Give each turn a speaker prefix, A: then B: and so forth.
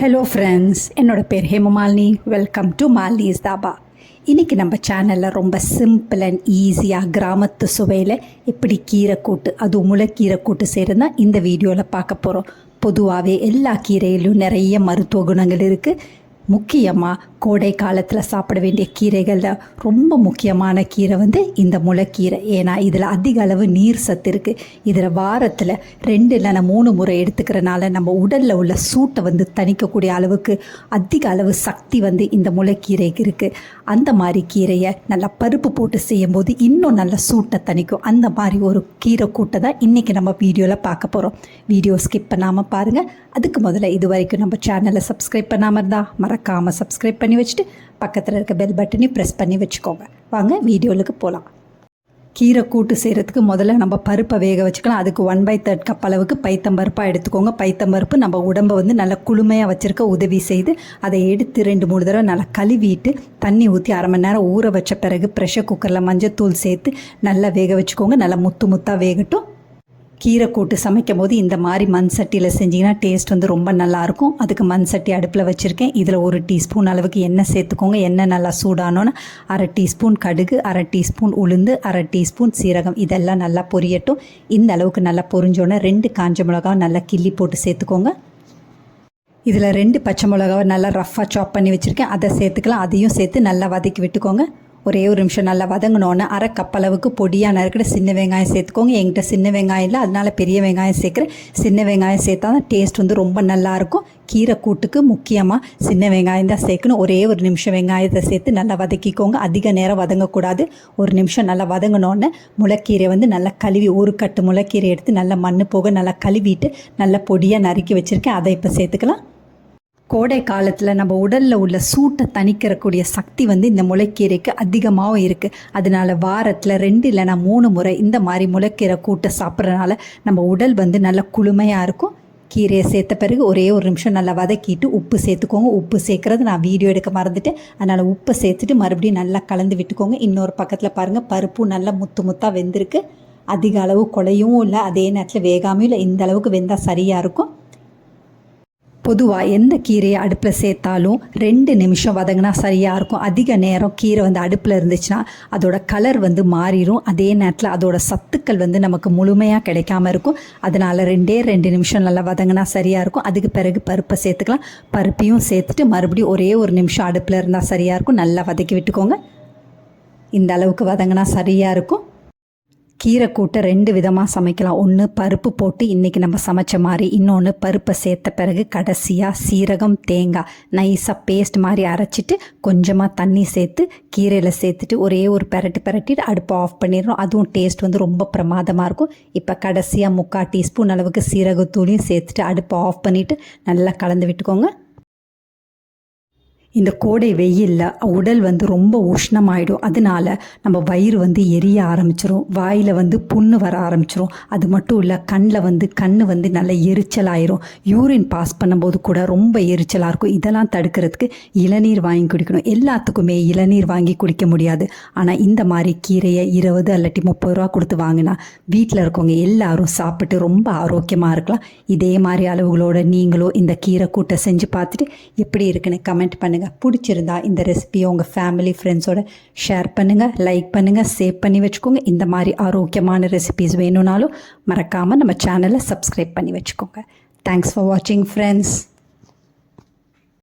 A: Hello friends என்னோட பேர் Hemamalini. Welcome to Malini's dhaba இன்றைக்கி நம்ம சேனலில் ரொம்ப சிம்பிள் அண்ட் ஈஸியாக கிராமத்து சுவையில் எப்படி கீரை கூட்டு அதுவும் முளைக்கீரை கூட்டு செய்கிறதா இந்த வீடியோவில் பார்க்க போகிறோம் பொதுவாகவே எல்லா கீரையிலும் நிறைய மருத்துவ குணங்கள் இருக்குது முக்கியமாக கோடை காலத்தில் சாப்பிட வேண்டிய கீரைகளில் ரொம்ப முக்கியமான கீரை வந்து இந்த முளைக்கீரை. ஏன்னா இதில் அதிக அளவு நீர் சத்து இருக்குது இதில் வாரத்தில் ரெண்டு இல்லைனா மூணு முறை எடுத்துக்கிறனால நம்ம உடலில் உள்ள சூட்டை வந்து தணிக்கக்கூடிய அளவுக்கு அதிக அளவு சக்தி வந்து இந்த முளைக்கீரைக்கு இருக்குது அந்த மாதிரி கீரையை நல்லா பருப்பு போட்டு செய்யும்போது இன்னும் நல்ல சூட்டை தணிக்கும். அந்த மாதிரி ஒரு கீரை கூட்டை தான் இன்றைக்கி நம்ம வீடியோவில் பார்க்க போகிறோம் வீடியோ ஸ்கிப் பண்ணாமல் பாருங்கள் அதுக்கு முதல்ல இது வரைக்கும் நம்ம சேனலை சப்ஸ்கிரைப் பண்ணாமல் இருந்தால் மறக்காமல் சப்ஸ்கிரைப் பண்ணி வச்சுட்டு பக்கத்தில் இருக்க பெல் பட்டனையும் ப்ரெஸ் பண்ணி வச்சுக்கோங்க. வாங்க வீடியோவுக்கு போகலாம் கீரை கூட்டு செய்கிறதுக்கு முதல்ல நம்ம பருப்பை வேக வச்சுக்கலாம். அதுக்கு ஒன் பை தேர்ட் கப் அளவுக்கு பைத்தம்பருப்பாக எடுத்துக்கோங்க. பைத்தம்பருப்பு நம்ம உடம்பை வந்து நல்லா குளுமையாக வச்சுருக்க உதவி செய்து அதை எடுத்து ரெண்டு மூணு தடவை நல்லா கழுவிட்டு தண்ணி ஊற்றி அரை மணி நேரம் ஊற வச்ச பிறகு ப்ரெஷர் குக்கரில் மஞ்சள் தூள் சேர்த்து நல்லா வேக வச்சுக்கோங்க. நல்லா முத்து முத்தாக வேகட்டும். கீரை கூட்டு சமைக்கும் போது இந்த மாதிரி மண் சட்டியில் செஞ்சிங்கன்னா டேஸ்ட் வந்து ரொம்ப நல்லாயிருக்கும். அதுக்கு மண் சட்டி அடுப்பில் வச்சுருக்கேன். இதில் ஒரு டீஸ்பூன் அளவுக்கு எண்ணெய் சேர்த்துக்கோங்க. எண்ணெய் நல்லா சூடானோன்னு அரை டீஸ்பூன் கடுகு அரை டீஸ்பூன் உளுந்து அரை டீஸ்பூன் சீரகம். இதெல்லாம் நல்லா பொரியட்டும். இந்த அளவுக்கு நல்லா பொரிஞ்சோன்னே ரெண்டு காஞ்ச மிளகாவை நல்லா கிள்ளி போட்டு சேர்த்துக்கோங்க. இதில் ரெண்டு பச்சை மிளகாவை நல்லா ரஃப்பாக சாப் பண்ணி வச்சுருக்கேன். அதை சேர்த்துக்கலாம். அதையும் சேர்த்து நல்லா வதக்கி விட்டுக்கோங்க. ஒரே ஒரு நிமிஷம் நல்லா வதங்கினோன்னு அரை கப் அளவுக்கு பொடியாக நறுக்கிற சின்ன வெங்காயம் சேர்த்துக்கோங்க. என்கிட்ட சின்ன வெங்காயம் இல்லை அதனால பெரிய வெங்காயம் சேர்க்குறேன். சின்ன வெங்காயம் சேர்த்தா தான் டேஸ்ட் வந்து ரொம்ப நல்லாயிருக்கும் கீரை கூட்டுக்கு முக்கியமாக சின்ன வெங்காயம் தான் சேர்க்கணும். ஒரே ஒரு நிமிஷம் வெங்காயத்தை சேர்த்து நல்லா வதக்கிக்கோங்க. அதிக நேரம் வதங்கக்கூடாது. ஒரு நிமிஷம் நல்லா வதங்கினோன்னே முளைக்கீரை வந்து நல்லா கழுவி ஒரு கட்டு முளைக்கீரை எடுத்து நல்லா மண் போக நல்லா கழுவிட்டு நல்லா பொடியாக நறுக்கி வச்சுருக்கேன். அதை இப்போ சேர்த்துக்கலாம். கோடை காலத்தில் நம்ம உடலில் உள்ள சூட்டை தணிக்கிறக்கூடிய சக்தி வந்து இந்த முளைக்கீரைக்கு அதிகமாகவும் இருக்குது அதனால வாரத்தில் ரெண்டு இல்லைனா மூணு முறை இந்த மாதிரி முளைக்கீரை கூட்டை சாப்பிட்றதுனால நம்ம உடல் வந்து நல்ல குளுமையாக இருக்கும். கீரையை சேர்த்த பிறகு ஒரே ஒரு நிமிஷம் நல்லா வதக்கிட்டு உப்பு சேர்த்துக்கோங்க. உப்பு சேர்க்குறது நான் வீடியோ எடுக்க மறந்துட்டேன். அதனால் உப்பை சேர்த்துட்டு மறுபடியும் நல்லா கலந்து விட்டுக்கோங்க. இன்னொரு பக்கத்தில் பாருங்கள் பருப்பும் நல்லா முத்து முத்தாக வெந்திருக்கு. அதிக அளவு குலையும் இல்லை அதே நேரத்தில் வேகாமையும் இல்லை. இந்த அளவுக்கு வெந்தால் சரியாக இருக்கும். பொதுவாக எந்த கீரையை அடுப்பில் சேர்த்தாலும் ரெண்டு நிமிஷம் வதங்கினா சரியாக இருக்கும். அதிக நேரம் கீரை வந்து அடுப்பில் இருந்துச்சுன்னா அதோட கலர் வந்து மாறிடும் அதே நேரத்தில் அதோட சத்துக்கள் வந்து நமக்கு முழுமையாக கிடைக்காம இருக்கும். அதனால் ரெண்டே ரெண்டு நிமிஷம் நல்லா வதங்கினா சரியாக இருக்கும். அதுக்கு பிறகு பருப்பை சேர்த்துக்கலாம். பருப்பையும் சேர்த்துட்டு மறுபடியும் ஒரே ஒரு நிமிஷம் அடுப்பில் இருந்தால் சரியாக இருக்கும். நல்லா வதக்கி விட்டுக்கோங்க. இந்த அளவுக்கு வதங்கினா சரியாக இருக்கும். கீரை கூட்டை ரெண்டு விதமாக சமைக்கலாம். ஒன்று பருப்பு போட்டு இன்றைக்கி நம்ம சமைச்ச மாதிரி இன்னொன்று பருப்பை சேர்த்த பிறகு கடைசியாக சீரகம் தேங்காய் நைஸாக பேஸ்ட் மாதிரி அரைச்சிட்டு கொஞ்சமாக தண்ணி சேர்த்து கீரையில் சேர்த்துட்டு ஒரே ஒரு பெரட்டு பெரட்டிட்டு அடுப்பை ஆஃப் பண்ணிடுறோம் அதுவும் டேஸ்ட் வந்து ரொம்ப பிரமாதமாக இருக்கும். இப்போ கடைசியாக முக்கால் டீஸ்பூன் அளவுக்கு சீரகத்தூளையும் சேர்த்துட்டு அடுப்பை ஆஃப் பண்ணிவிட்டு நல்லா கலந்து விட்டுக்கோங்க. இந்த கோடை வெயிலில் உடல் வந்து ரொம்ப உஷ்ணமாயிடும். அதனால நம்ம வயிறு வந்து எரிய ஆரம்பிச்சிரும். வாயில் வந்து புண்ணு வர ஆரம்பிச்சிரும். அது மட்டும் இல்லை கண்ணில் வந்து கண் வந்து நல்ல எரிச்சலாயிரும். யூரின் பாஸ் பண்ணும்போது கூட ரொம்ப எரிச்சலாக இருக்கும். இதெல்லாம் தடுக்கிறதுக்கு இளநீர் வாங்கி குடிக்கணும். எல்லாத்துக்குமே இளநீர் வாங்கி குடிக்க முடியாது. ஆனால் இந்த மாதிரி கீரையை இருபது அல்லாட்டி முப்பது ரூபா கொடுத்து வாங்கினா வீட்டில் இருக்கவங்க எல்லாரும் சாப்பிட்டு ரொம்ப ஆரோக்கியமாக இருக்கலாம். இதே மாதிரி அளவுகளோட நீங்களும் இந்த கீரை கூட்டை செஞ்சு பார்த்துட்டு எப்படி இருக்குன்னு கமெண்ட் பண்ணுங்கள் பிடிச்சிருந்தா இந்த ரெசிபியை உங்கள் ஃபேமிலி ஃப்ரெண்ட்ஸோட ஷேர் பண்ணுங்கள் லைக் பண்ணுங்கள் சேவ் பண்ணி வச்சுக்கோங்க. இந்த மாதிரி ஆரோக்கியமான ரெசிபிஸ் வேணும்னாலும் மறக்காமல் நம்ம சேனலை சப்ஸ்கிரைப் பண்ணி வச்சுக்கோங்க. தேங்க்ஸ் ஃபார் வாட்சிங் ஃப்ரெண்ட்ஸ்